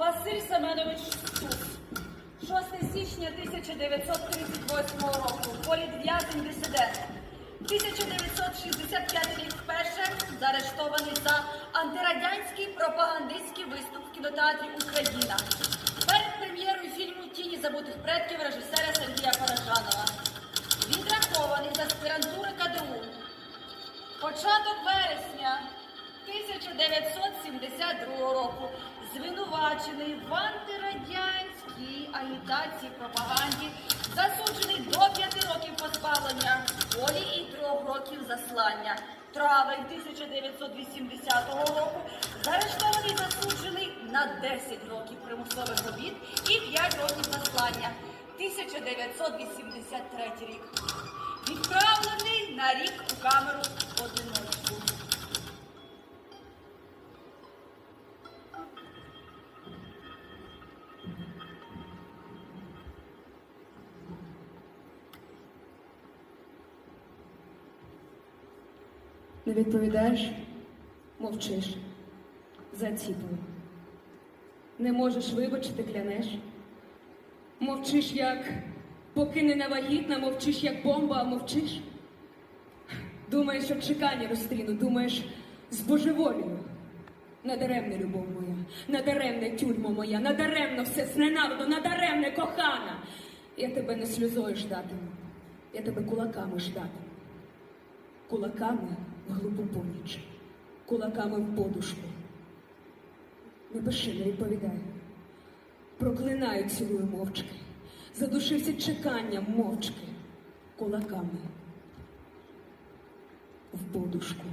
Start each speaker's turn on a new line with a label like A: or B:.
A: Василь Семенович Стус. 6 січня 1938 року. Політв'язень дисидент. 1965 рік вперше заарештований за антирадянський пропагандистський виступ в кінотеатрі Україна. Перед прем'єрою фільму Тіні забутих предків режисера Сергія Паражанова. Відрахований з аспірантури КДУ. Початок вересня 1972 року звинувачений в антирадянській агітації пропаганді, засуджений до п'яти років позбавлення волі і трьох років заслання. Травень 1980 року заарештований засуджений на 10 років примусових робіт і 5 років заслання. 1983 рік. Відправлений на рік у камеру
B: Не відповідаєш, мовчиш, заціпою. Не можеш вибачити, клянеш. Мовчиш, як поки не вагітна, мовчиш, як бомба, а мовчиш. Думаєш, що чекання розстріну, думаєш, з божеволію. Надаремне любов моя, надаремне тюрма моя, надаремно все зненавиду, надаремне кохана. Я тебе не сльозою ждатиму, я тебе кулаками ждатиму кулаками в глупу поніч, кулаками в подушку. Не пиши, не відповідай. Проклинаю, цілую мовчки, задушився чеканням мовчки, кулаками в подушку.